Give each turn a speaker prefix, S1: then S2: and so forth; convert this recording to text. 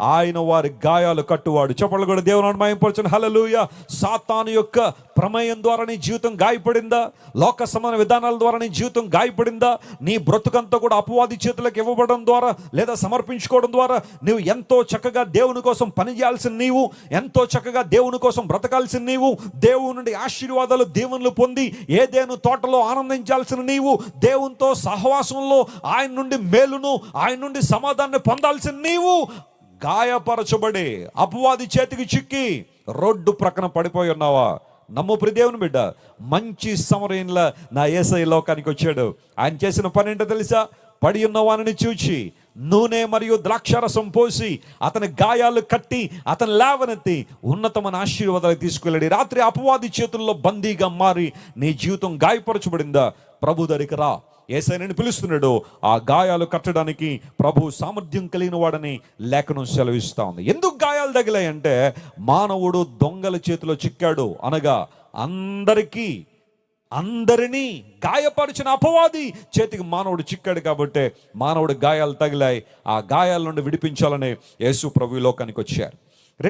S1: ఆయన వారి గాయాలు కట్టువాడు. చెప్పలు కూడా దేవుని మయంపరచని హలలుయ సాతాను యొక్క ప్రమేయం ద్వారా నీ జీవితం గాయపడిందా? లోక సమాన విధానాల ద్వారా నీ జీవితం గాయపడిందా? నీ బ్రతుకంతా కూడా అపవాది చేతులకు ఇవ్వబడడం ద్వారా లేదా సమర్పించుకోవడం ద్వారా నువ్వు ఎంతో చక్కగా దేవుని కోసం పనిచేయాల్సిన నీవు ఎంతో చక్కగా దేవుని కోసం బ్రతకాల్సిన నీవు దేవుని నుండి ఆశీర్వాదాలు దేవుని పొంది ఏదేను తోటలో ఆనందించాల్సిన నీవు దేవునితో సహవాసంలో ఆయన నుండి మేలును ఆయన నుండి సమాధానాన్ని పొందాల్సిన నీవు గాయపరచబడి అపవాది చేతికి చిక్కి రోడ్డు ప్రక్కన పడిపోయి ఉన్నావా? నమ్ము ప్రదేవుని బిడ్డ మంచి సమరయంలో నా ఏసై లోకానికి వచ్చాడు. ఆయన చేసిన పని ఏంటో తెలుసా? పడి ఉన్నవానని చూచి నూనె మరియు ద్రాక్షారసం పోసి అతని గాయాలు కట్టి అతని లేవనెత్తి ఉన్నతమైన ఆశీర్వాదాలు తీసుకెళ్ళాడు రాత్రి అపవాది చేతుల్లో బందీగా మారి నీ జీవితం గాయపరచబడిందా? ప్రభు దగ్గరికి రా. ఏసైనని పిలుస్తున్నాడు ఆ గాయాలు కట్టడానికి ప్రభు సామర్థ్యం కలిగిన వాడని లేఖనం సెలవిస్తా ఉంది. ఎందుకు గాయాలు తగిలాయంటే మానవుడు దొంగల చేతిలో చిక్కాడు అనగా అందరికీ అందరినీ గాయపరిచిన అపవాది చేతికి మానవుడు చిక్కాడు కాబట్టి మానవుడు గాయాలు తగిలాయి ఆ గాయాల నుండి విడిపించాలని యేసు ప్రభు లోకానికి వచ్చారు.